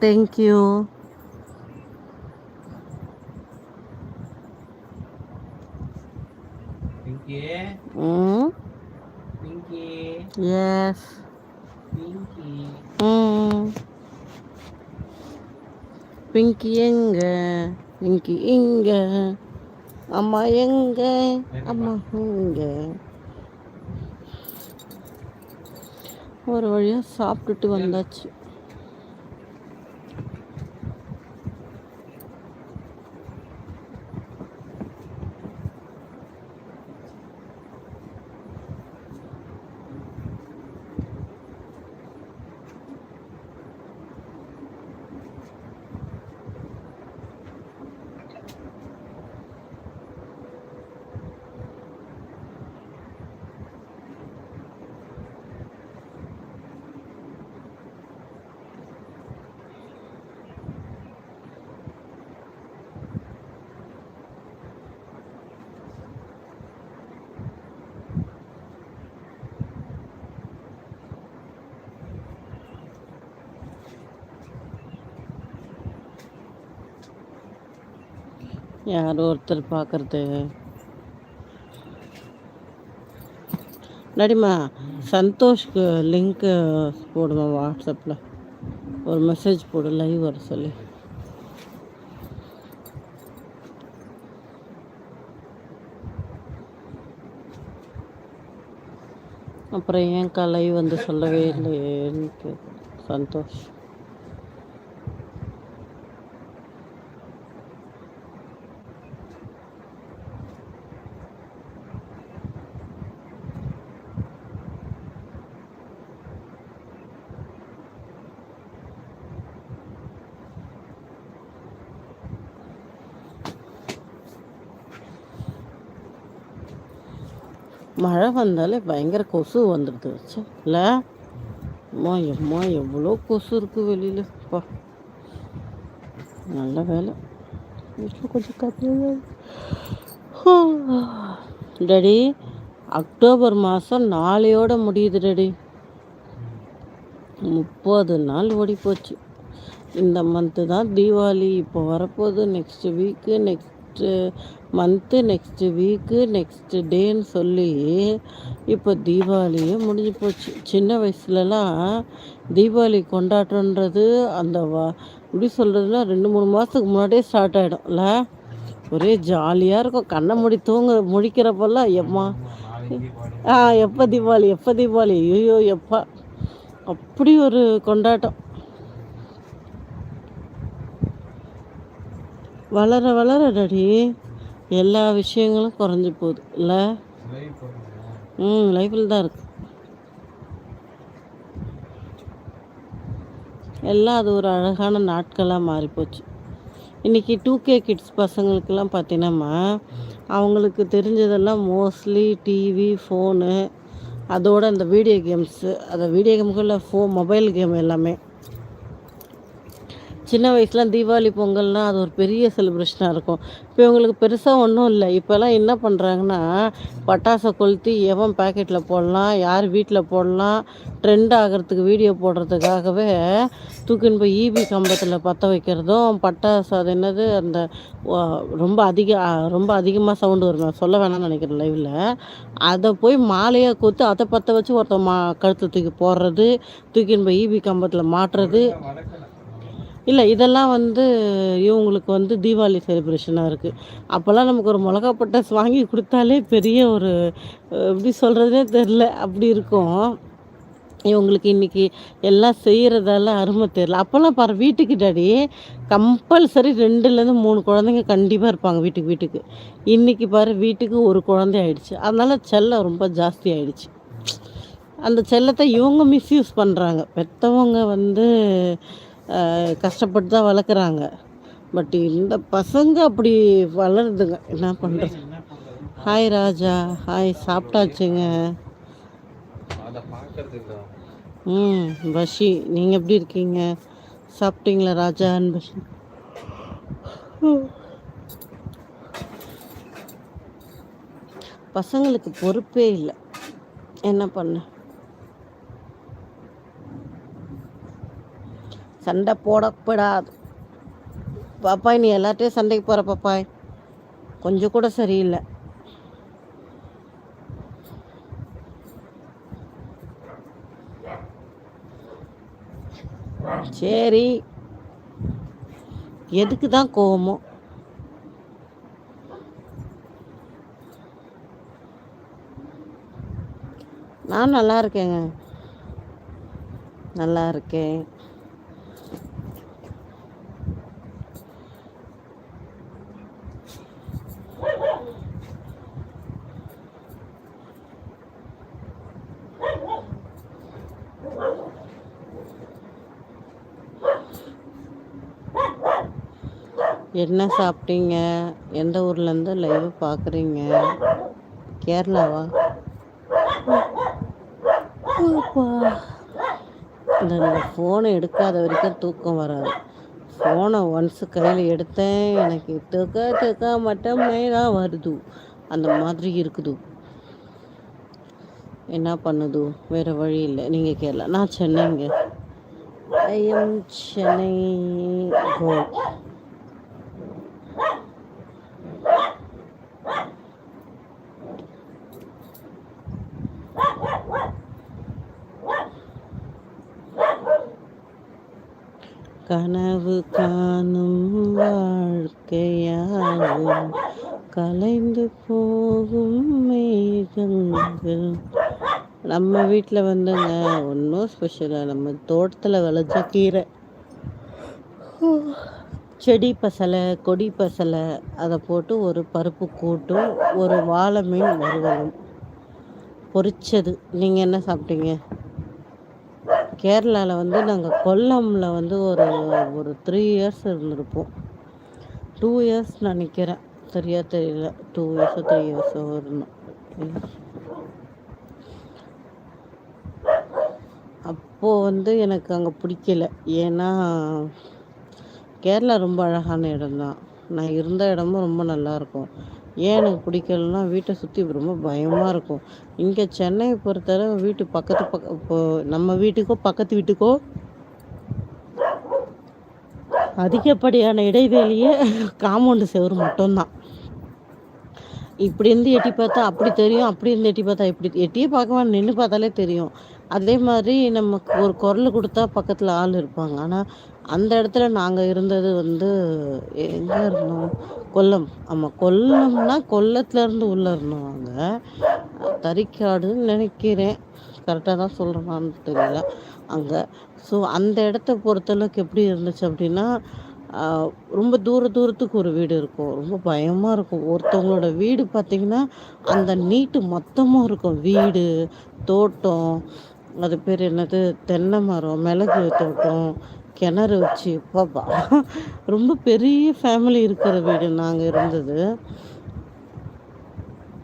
Thank you ம் S ம் பிங்கி எங்க? பிங்கி இங்க. அம்மா எங்க? அம்மா இங்க. ஒரு வழியாக சாப்பிட்டுட்டு வந்தாச்சு. யாரோ ஒருத்தர் பார்க்குறது நடிமா சந்தோஷ்க்கு லிங்க்கு போடுமா வாட்ஸ்அப்பில்? ஒரு மெசேஜ் போடு லைவ் வர சொல்லி. அப்புறம் ஏன்க்கா லைவ் வந்து சொல்லவே இல்லையேன்னு சந்தோஷ். மழை வந்தாலே பயங்கர கொசு வந்துடுது வச்சு. இல்லை அம்மா எம்மா எவ்வளோ கொசு இருக்குது வெளியில். அப்பா நல்ல வேலை. வீட்டில் கொஞ்சம் கம்மியாக டேடி அக்டோபர் மாதம் நாளையோட முடியுது டேடி. முப்பது நாள் ஓடி போச்சு இந்த மந்த்து தான் தீபாவளி இப்போ வரப்போகுது next week next next month next week next டேன்னு சொல்லி இப்போ தீபாவளியே முடிஞ்சு போச்சு. சின்ன வயசுலலாம் தீபாவளி கொண்டாட்டன்றது அந்த வா எப்படி சொல்கிறதுல ரெண்டு மூணு மாதத்துக்கு முன்னாடியே ஸ்டார்ட் ஆகிடும்ல ஒரே ஜாலியாக இருக்கும். கண்ணை முடி தூங்க முழிக்கிறப்பெல்லாம் எம்மா ஆ எப்போ தீபாவளி எப்போ தீபாவளி? ஐயோ எப்போ. அப்படி ஒரு கொண்டாட்டம். வளர வளர டாடி எல்லா விஷயங்களும் குறைஞ்சி போகுது. இல்லை? ம் லைஃப்பில் தான் இருக்கு. எல்லாம் அது ஒரு அழகான நாட்களாக மாறிப்போச்சு இன்றைக்கி டூ கே கிட்ஸ் பசங்களுக்கெல்லாம் பார்த்தீங்கன்னா அவங்களுக்கு தெரிஞ்சதெல்லாம் மோஸ்ட்லி டிவி ஃபோனு அதோட இந்த வீடியோ கேம்ஸு அந்த வீடியோ கேமுக்குள்ள ஃபோ மொபைல் கேம் எல்லாமே. சின்ன வயசுலாம் தீபாவளி பொங்கல்னால் அது ஒரு பெரிய செலிப்ரேஷனாக இருக்கும். இப்போ இவங்களுக்கு பெருசாக ஒன்றும் இல்லை. இப்போல்லாம் என்ன பண்ணுறாங்கன்னா பட்டாசை கொளுத்தி எவன் பேக்கெட்டில் போடலாம் யார் வீட்டில் போடலாம் ட்ரெண்ட் ஆகிறதுக்கு வீடியோ போடுறதுக்காகவே தூக்கின்னு போய் ஈபி கம்பத்தில் பற்ற வைக்கிறதும் பட்டாசு அது என்னது அந்த ரொம்ப அதிக ரொம்ப அதிகமாக சவுண்டு வரும். சொல்ல வேணாம்னு நினைக்கிறேன் லைவில் அதை போய் மாலையாக கொத்து அதை பற்ற வச்சு ஒருத்தன் மா கழுத்து தூக்கி போடுறது தூக்கின்னு போய் ஈபி கம்பத்தில் மாட்டுறது. இல்லை இதெல்லாம் வந்து இவங்களுக்கு வந்து தீபாவளி செலிப்ரேஷனாக இருக்குது அப்போல்லாம் நமக்கு ஒரு மிளகா பட்டாசு வாங்கி கொடுத்தாலே பெரிய ஒரு எப்படி சொல்கிறதுனே தெரில அப்படி இருக்கும். இவங்களுக்கு இன்றைக்கி எல்லாம் செய்கிறதால அருமை தெரில அப்போல்லாம் பாரு வீட்டுக்கு டாடி கம்பல்சரி ரெண்டுலேருந்து மூணு குழந்தைங்க கண்டிப்பாக இருப்பாங்க வீட்டுக்கு வீட்டுக்கு. இன்றைக்கி பாரு வீட்டுக்கு ஒரு குழந்தை ஆயிடுச்சு. அதனால் செல்லம் ரொம்ப ஜாஸ்தி ஆயிடுச்சு. அந்த செல்லத்தை இவங்க மிஸ்யூஸ் பண்ணுறாங்க பெற்றவங்க வந்து கஷ்டப்பட்டு தான் வளர்க்குறாங்க. பட் இந்த பசங்க அப்படி வளருதுங்க. என்ன பண்ணுறது ஹாய் ராஜா. ஹாய் சாப்பிட்டாச்சுங்க. ம் பஷி நீங்கள் எப்படி இருக்கீங்க? சாப்பிட்டீங்களா ராஜா அண்ட் பஷி? பசங்களுக்கு பொறுப்பே இல்லை. என்ன பண்ண? சண்டை போடப்படாது. பாப்பாய் நீ எல்லார்ட்டையும் சண்டைக்கு போகிற பாப்பாய். கொஞ்சம் கூட சரியில்லை. சரி. எதுக்கு தான் கோவமோ? நான் நல்லா இருக்கேங்க. நல்லா இருக்கேன். என்ன சாப்பிட்டீங்க? எந்த ஊர்லேருந்து லைவ் பார்க்குறீங்க கேரளாவா. இந்த ஃபோனை எடுக்காத வரைக்கும் தூக்கம் வராது. ஃபோனை ஒன்ஸ் கையில் எடுத்தேன். எனக்கு தூக்க தூக்க மட்டுமே தான் வருது. அந்த மாதிரி இருக்குது. என்ன பண்ணுது? வேறு வழி இல்லை. நீங்கள் கேரளா. நான் சென்னைங்க. ஐ எம் சென்னை கனவு காணும் வாழ்க்கையாகும். கலைந்து போகும் மேகங்கள். நம்ம வீட்டில் வந்துங்க ஒன்றும் ஸ்பெஷலாக நம்ம தோட்டத்தில் விளைஞ்ச கீரை. செடி பசலை கொடி பசலை அதை போட்டு ஒரு பருப்பு கூட்டும் ஒரு வாழை மீன் வறுவலும். பொரிச்சது. நீங்கள் என்ன சாப்பிட்டீங்க? கேரளாவில் வந்து நாங்கள் கொல்லமில் வந்து ஒரு ஒரு த்ரீ இயர்ஸ் இருந்திருப்போம். டூ இயர்ஸ் நினைக்கிறேன். சரியாக தெரியல. டூ இயர்ஸோ த்ரீ இயர்ஸோ இருந்தோம் அப்போது வந்து எனக்கு அங்கே பிடிக்கல. ஏன்னா கேரளா ரொம்ப அழகான இடம்தான். நான் இருந்த இடமும் ரொம்ப நல்லா இருக்கும். ஏன் எனக்கு பிடிக்கலன்னா வீட்டை சுற்றி ரொம்ப பயமாக இருக்கும். இங்கே சென்னையை பொறுத்தவரை வீட்டு பக்கத்து பக்க இப்போ நம்ம வீட்டுக்கோ பக்கத்து வீட்டுக்கோ அதிகப்படியான இடைவெளியே காம்பவுண்டு செவரு மட்டும்தான். இப்படி இருந்து எட்டி பார்த்தா அப்படி தெரியும் அப்படி இருந்து எட்டி பார்த்தா இப்படி எட்டியே பார்க்க நின்று பார்த்தாலே தெரியும். அதே மாதிரி நமக்கு ஒரு குரல் கொடுத்தா பக்கத்தில் ஆள் இருப்பாங்க. ஆனால் அந்த இடத்துல நாங்கள் இருந்தது வந்து எங்கே இருந்தோம்? கொல்லம். ஆமாம் கொல்லம்னா கொல்லத்துலேருந்து உள்ளே இருந்தோம் நாங்கள் தறிக்காடுன்னு நினைக்கிறேன். கரெக்டாக தான் சொல்கிறேன்னு தெரியல. அங்கே ஸோ அந்த இடத்த பொறுத்தளவுக்கு எப்படி இருந்துச்சு அப்படின்னா ரொம்ப தூர தூரத்துக்கு ஒரு வீடு இருக்கும். ரொம்ப பயமாக இருக்கும். ஒருத்தவங்களோட வீடு பார்த்திங்கன்னா அந்த நீட்டு மொத்தமும் இருக்கும். வீடு தோட்டம் அது பேர் என்னது? தென்னை மரம் மிளகு தோட்டம் கிணறு வச்சு பாப்பா ரொம்ப பெரிய ஃபேமிலி இருக்கிற வீடு நாங்கள் இருந்தது.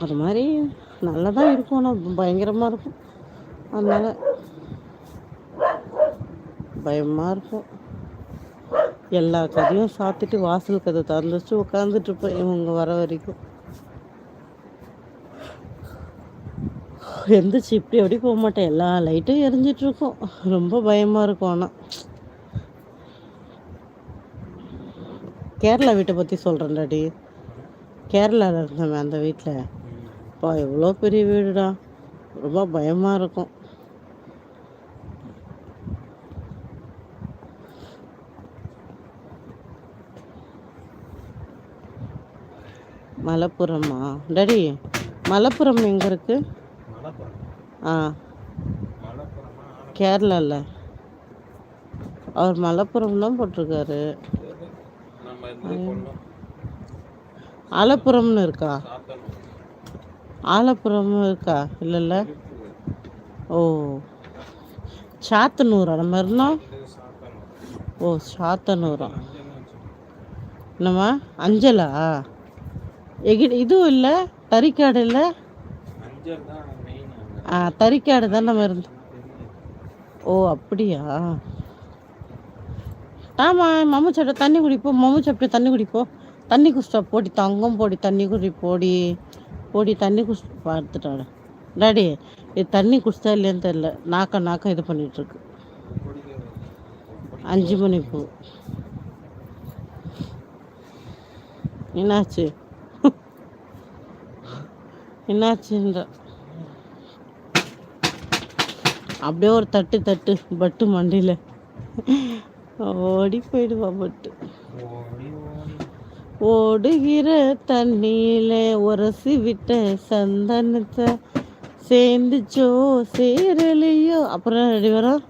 அது மாதிரி நல்லா தான் இருக்கும். ஆனால் பயங்கரமாக இருக்கும். அதனால் பயமாக இருக்கும். எல்லா கதையும் சாத்திட்டு வாசல் கதை திறந்துச்சு உட்காந்துட்டு இருப்பேன் இவங்க வர வரைக்கும். எந்திரிச்சு இப்படி அப்படி போக மாட்டேன். எல்லா லைட்டும் எரிஞ்சிட்டுருக்கும் ரொம்ப பயமாக இருக்கும். ஆனால் கேரளா வீட்டை பற்றி சொல்கிறேன் டாடி கேரளாவில் இருந்தவன் அந்த வீட்டில் அப்பா எவ்வளோ பெரிய வீடுடா. ரொம்ப பயமாக இருக்கும். மலப்புரமா? டாடி மலப்புரம் எங்கே இருக்குது ஆ. கேரளாவில் அவர் மலப்புரம் தான் போட்டிருக்காரு. நம்ம ஆலப்புரம்னு இருக்கா? ஆலப்புரமும் இருக்கா? இல்லைல்ல ஓ. சாத்தனூரா? நம்ம இருந்தோம் ஓ சாத்தனூரா? என்னம்மா? அஞ்சலா? எகி இதுவும் இல்லை? தறிக்காடு இல்லை? ஆ தறிக்காடு தான் நம்ம இருந்தோம் ஓ அப்படியா? ஆமாம் மம்மு சாப்பிட்ட தண்ணி குடிப்போம் மம்மு சாப்பிட்டு தண்ணி குடிப்போம் தண்ணி குடிச்சா போடி தங்கம் போடி தண்ணி குடி போடி. போடி தண்ணி குடிச்சு பார்த்துட்டாடு டாடி இது தண்ணி குடிச்சா இல்லையான்னு தெரில நாக்க நாக்க இது பண்ணிட்டு இருக்கு. அஞ்சு மணி பூ. என்னாச்சு? என்னாச்சுன்ற அப்படியே ஒரு தட்டு தட்டு பட்டு மண்டியில். ஓடி போயிடுவா பட்டு. ஓடி ஓடி. ஓடுகிற தண்ணியில உரசி விட்ட சந்தனத்தை சேர்ந்துச்சோ சேரலையோ. அப்புறம் ரெடி வரும்?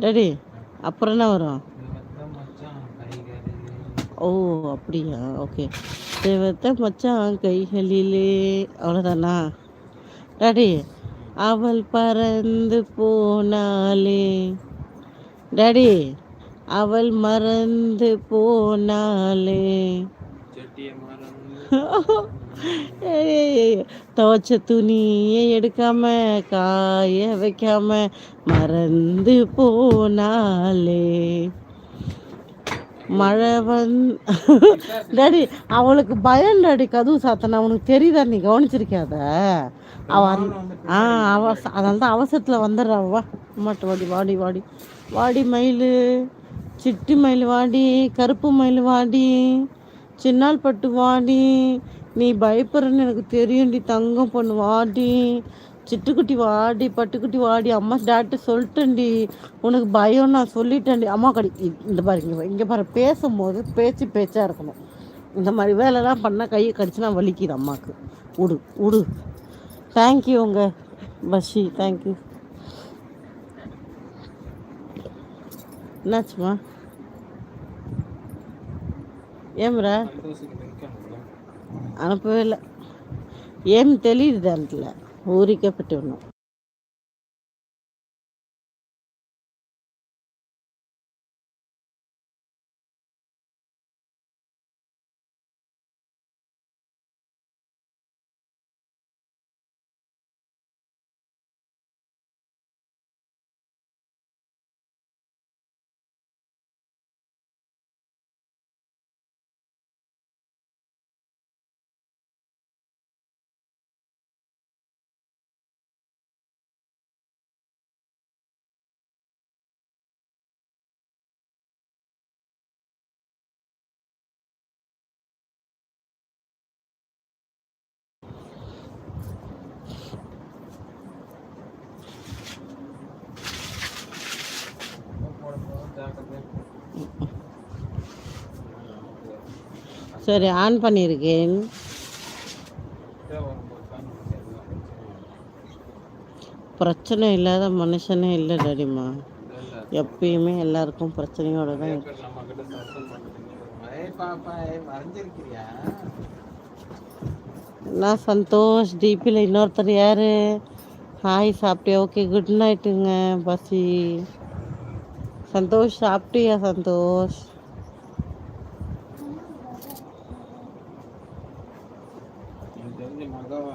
டேடி அப்புறம் என்ன வரும்? ஓ அப்படியா? ஓகே. தேவத்தை மச்சான் கைகளிலே அவ்வளோதானா டாடி அவள் பறந்து போனாலே டாடி அவள் மறந்து போனாலே துவைச்ச துணியை எடுக்காம காய வைக்காம மறந்து போனாலே மழை வந் டாடி அவளுக்கு பயம் டாடி கதவு சாத்தன அவனுக்கு தெரியுதா நீ கவனிச்சிருக்காத அவ ஆ அவ அதனால தான் அவசரத்தில் வந்துடுறா. வா அம்மாட்ட வாடி வாடி வாடி. வாடி மயில் சிட்டி மயில் வாடி கருப்பு மயில் வாடி சின்னால் பட்டு வாடி நீ பயப்படுறன்னு எனக்கு தெரியும்டி தங்கம் பொண்ணு வாடி சிட்டுக்குட்டி வாடி பட்டுக்குட்டி வாடி அம்மா டாக்டர் சொல்லிட்டேன்டி. உனக்கு பயம் நான் சொல்லிட்டேன்டி. அம்மா கடி இந்த பாரு இங்கே இங்கே பாரு. பேசும்போது பேச்சு பேச்சாக இருக்கணும். இந்த மாதிரி வேலைலாம் பண்ணால் கையை கடிச்சுனா வலிக்குது அம்மாவுக்கு விடு விடு தேங்க்யூ உங்கள் பஷி. தேங்க்யூ என்னாச்சுமா? ஏம்ரா? அனுப்பவே இல்லை. ஏம் தெளியுது அதில் ஊரிக்கப்பட்டு ஒன்றும் சரி ஆன் பண்ணியிருக்கேன். பிரச்சனை இல்லாத மனுஷனே இல்லை டடிமா எப்பயுமே எல்லாருக்கும் பிரச்சனையோட தான் நான் சந்தோஷ் டிபியில் இன்னொருத்தர் யார்? ஹாய் சாப்பிட்டே ஓகே குட் நைட்டுங்க பசி. சந்தோஷ் சாப்பிட்டியா சந்தோஷ்? மகாவா.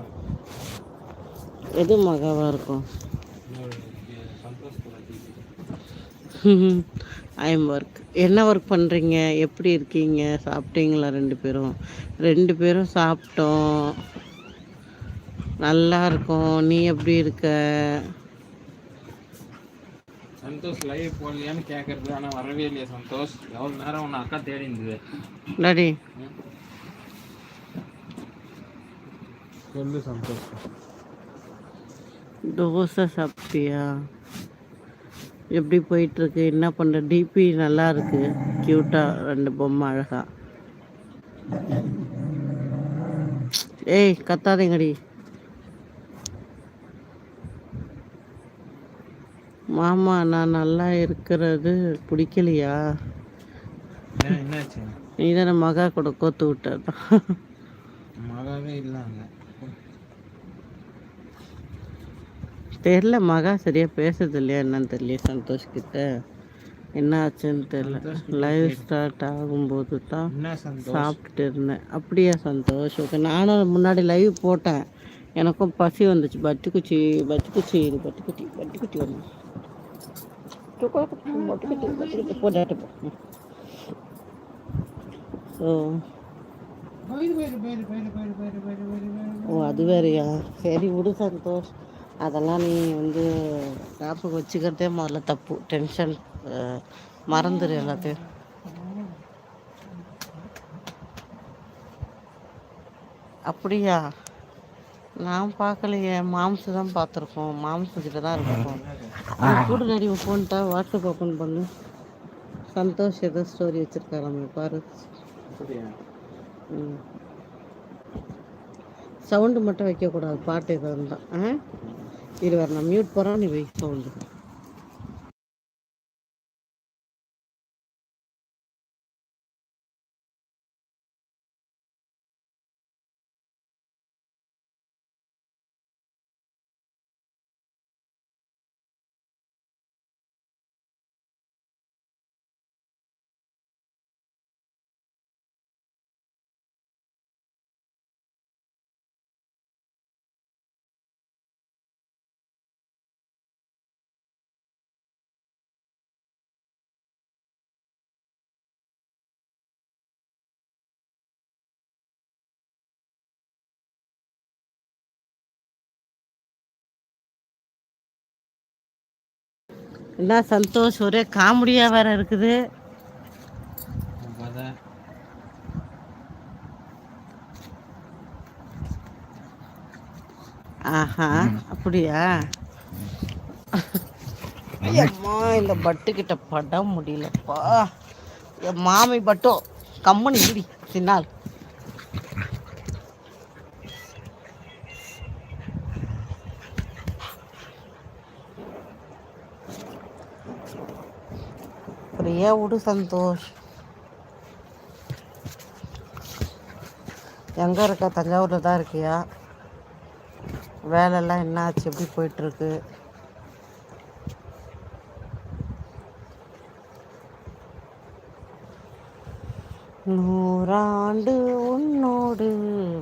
எது மகாவாக இருக்கும்? இன்னொரு சந்தோஷ் கூட டிவி ஐ எம் ஒர்க் என்ன ஒர்க் பண்ணுறீங்க எப்படி இருக்கீங்க? சாப்பிட்டீங்களா ரெண்டு பேரும்? ரெண்டு பேரும் சாப்பிட்டோம். நல்லா இருக்கோம். நீ எப்படி இருக்க? சந்தோஷ் லைவ் போடலையான்னு கேட்கறது ஆனால் வரவே இல்லையா சந்தோஷ். எவ்வளோ நேரம் உன்னை அக்கா தேடி இருந்தது டாடி சொல்லு சந்தோஷ். தோசை சாப்பிட்டியா? எப்படி போயிட்டுருக்கு? என்ன பண்ணுற டிபி நல்லா இருக்கு. க்யூட்டாக ரெண்டு பொம்மை அழகா. ஏய் கத்தாதீங்கடி. மாமா நான் நல்லா இருக்கிறது பிடிக்கலையா? நீ தானே மகா கூட கோத்து விட்டதான் மகாவே இல்லாங்க தெரில மகா சரியாக பேசுறது இல்லையா என்னன்னு தெரியல சந்தோஷ் கிட்ட. என்ன ஆச்சுன்னு தெரில லைவ் ஸ்டார்ட் ஆகும்போது தான் சாப்பிட்டுட்டு இருந்தேன். அப்படியா சந்தோஷ்? ஓகே நானும் முன்னாடி லைவ் போட்டேன். எனக்கும் பசி வந்துச்சு. பட்டுக்குச்சி பட்டுக்குச்சி இது பட்டுக்குட்டி பட்டுக்குட்டி வந்து பட்டுக்குட்டி பட்டுக்குட்டி போட்டாட்டு போ ஸோ போயிரு போயிரு போயிரு போயிரு போயிரு போயிரு போயிரு போயிரு ஓ அது வேறையா? சரி விடு சந்தோஷ். அதெல்லாம் நீ வந்து ஞாபகம் வச்சுக்கிறதே முதல்ல தப்பு டென்ஷன் மறந்துடு எல்லாத்தையும். அப்படியா? நான் பார்க்கலையே மாம்சு தான் பார்த்துருக்கோம். மாம்சு கிட்ட தான் இருக்கோம். கூட நடி ஃபோன்ட்டா வாட்ஸ்அப் ஓப்பன் பண்ணு. சந்தோஷ் ஏதோ ஸ்டோரி வச்சிருக்காராமே பாரு. ம். சவுண்டு மட்டும் வைக்கக்கூடாது பாட்டு எதாவது இருந்தால் ஆ? இருவர் நான் மியூட் போகிறோம் நீ வை சவுண்டு என்ன சந்தோஷ் ஒரே காமெடியாக வேற இருக்குது. கதை ஆஹா அப்படியா? அம்மா இந்த பட்டு கிட்ட பட முடியலப்பா. என் மாமி பட்டும் கம்மனி இடி சின்னால் நிறையா விடு சந்தோஷ்? எங்கே இருக்க? தஞ்சாவூரில் தான் இருக்கியா? வேலைலாம் என்ன ஆச்சு எப்படி போயிட்டுருக்கு? நூறாண்டு உன்னோடு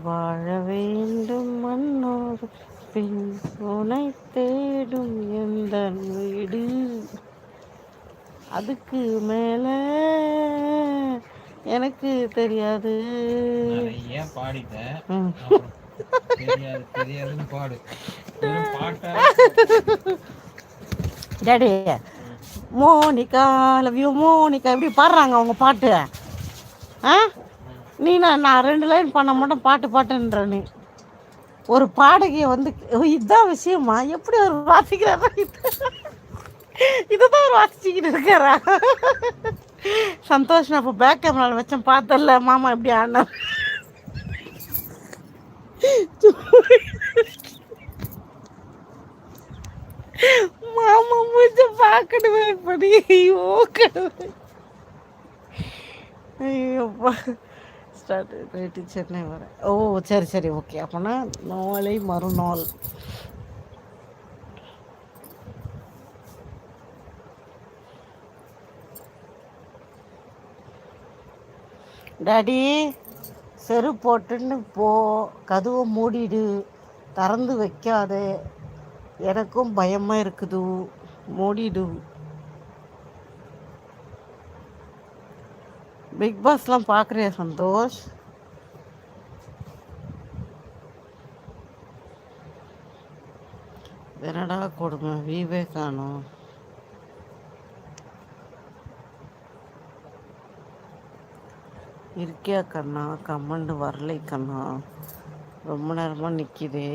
வாழ வேண்டும் மண்ணோடு பின் உனை தேடும் எந்த வீடு? அதுக்கு மேலே எனக்கு தெரியாது. ம். அப்புறம் தெரியாது தெரியாதுன்னு பாடு. Daddy Monica love you Monica. எப்படி பாடுறாங்க அவங்க பாட்டு. ஆ? நீ நான் நான் ரெண்டு லைன் பண்ண மாட்டேன் பாட்டு பாட்டுன்ற நீ. ஒரு பாடகியை வந்து ஓ, இதுதான் விஷயமா? எப்படி ஒரு வாசிக்கிறாரா இது? இதுதான் ஒரு வாசிச்சுக்கிட்டு இருக்காரா சந்தோஷ் நான் இப்போ பேக் கேமராவில் வச்சேன் பார்த்தல மாமா எப்படி ஆனா மாமா மூஞ்ச பார்க்கணுமே இப்படி. ஐயோ ஐயோப்பா ஸ்டார்ட் சென்னை வரேன் ஓ சரி சரி ஓகே அப்போனா நாளை மறுநாள். டாடி செரு போட்டுன்னு போ கதவை மூடிடு திறந்து வைக்காத. எனக்கும் பயமாக இருக்குது. மூடிடு. பிக் பாஸ்லாம் பார்க்குறியா சந்தோஷ்? என்னடா கொடுமை வீவே காணும் இருக்கியா கண்ணா? கம்மண்டு வரலை கண்ணா. ரொம்ப நேரமாக நிற்கிதே